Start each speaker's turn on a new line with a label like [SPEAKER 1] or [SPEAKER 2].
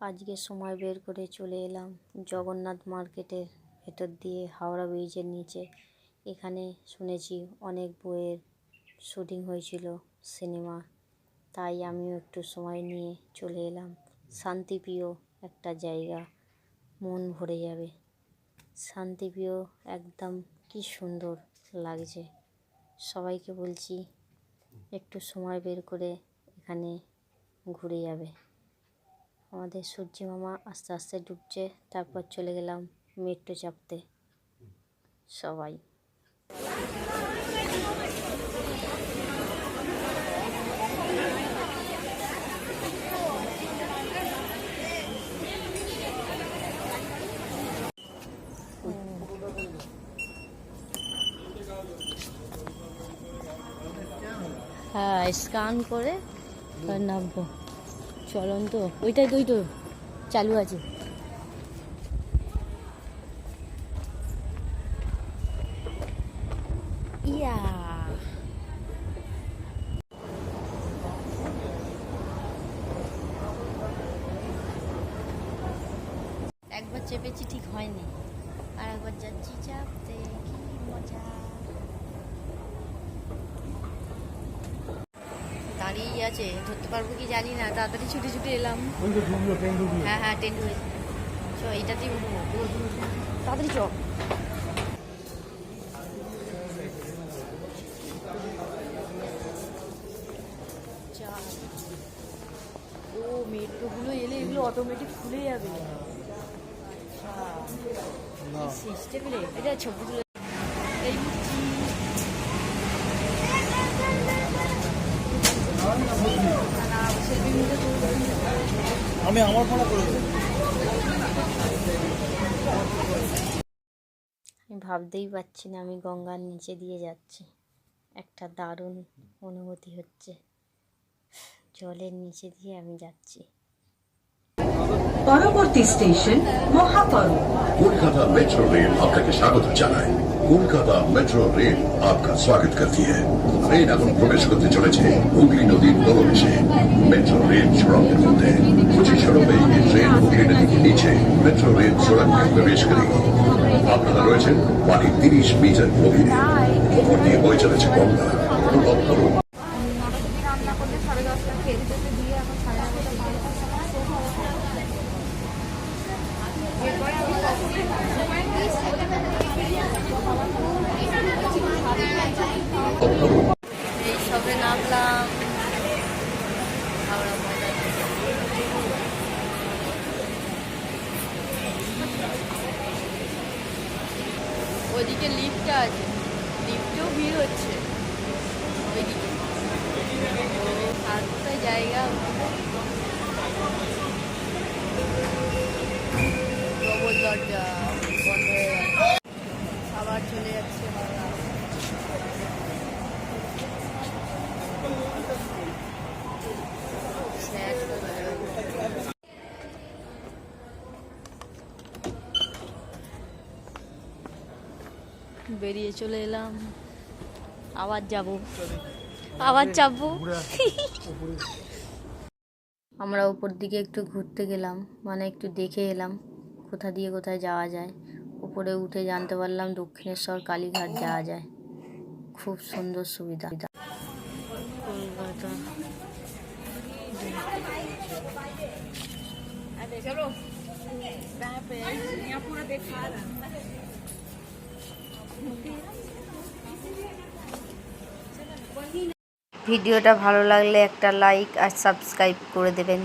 [SPEAKER 1] আজকে সময় বের করে চলে এলাম জগন্নাথ মার্কেটের ভেতর দিয়ে হাওড়া ব্রিজের নিচে। এখানে শুনেছি অনেক বইয়ের শুটিং হয়েছিল সিনেমা, তাই আমিও একটু সময় নিয়ে চলে এলাম। শান্তিপ্রিয় একটা জায়গা, মন ভরে যাবে। শান্তিপ্রিয় একদম কি সুন্দর লাগছে। সবাইকে বলছি, একটু সময় বের করে এখানে ঘুরে যাবে। আমাদের সূর্যি মামা আস্তে আস্তে ডুবছে, তারপর চলে গেলাম মেট্রো চাপতে। সবাই। হ্যাঁ স্ক্যান করে নামবো। চলন্ত। ওইটাই তো ওই তো, চালু আছে। ইয়া। একবার চেপেছি, ঠিক হয়নি। আর একবার যাচ্ছি, চাপতে কি মজা। আছে ধরতে পারব কি জানি না তাড়াতাড়ি ছুটে ছুটে এলাম।
[SPEAKER 2] ট্রেন
[SPEAKER 1] হ্যাঁ হ্যাঁ টেন্ট হয়েছে চ এইটাতেই উঠবো। তাড়াতাড়ি চ। ও মেট্রোগুলো এলে এগুলো অটোমেটিক খুলে যাবে। সিস্টেম রে? এটা ছবি তুলে এই
[SPEAKER 2] আমি আমার ফোনে করে
[SPEAKER 1] আমি ভাবতেই পাচ্ছি না আমি গঙ্গার নিচে দিয়ে যাচ্ছি। একটা দারুণ অনুভূতি হচ্ছে। জলের নিচে দিয়ে আমি যাচ্ছি।
[SPEAKER 3] পরবর্তী স্টেশন মহাপর্ব।
[SPEAKER 4] কলকাতা মেট্রো রেল আপনাকে স্বাগত জানায় কলকাতা মেট্রো রেল আপনার স্বাগত করতে ট্রেন এখন প্রবেশ করতে চলেছে। হুগলি নদীর দলবেশে মেট্রো রেল সড়কের মধ্যে। কুচি সড়কে এই ট্রেন হুগলি নদীকে নিচে মেট্রো রেল সড়কে প্রবেশ করে। আপনারা রয়েছেন পানি তিরিশ মিটার গভীরে। উপর দিয়ে বয়ে চলেছে গঙ্গা।
[SPEAKER 1] সবে নামলাম ওইদিকে লিফটটা আছে। লিফটেও ভিড় হচ্ছে। ওইদিকে আর কোথায় জায়গা ডবল দরজা বন্ধ হয়ে গেল আবার চলে যাচ্ছে হাওড়া স্যার বেরিয়ে চলে এলাম। আবার যাব। আবার যাব। আমরা উপর দিকে একটু ঘুরতে গেলাম মানে একটু দেখে এলাম কোথা দিয়ে কোথায় যাওয়া যায়। উপরে উঠে জানতে পারলাম দক্ষিণেশ্বর কালীঘাট যাওয়া যায়। খুব সুন্দর সুবিধা। কলকাতা। ভিডিওটা ভালো লাগলে একটা লাইক আর সাবস্ক্রাইব করে দেবেন।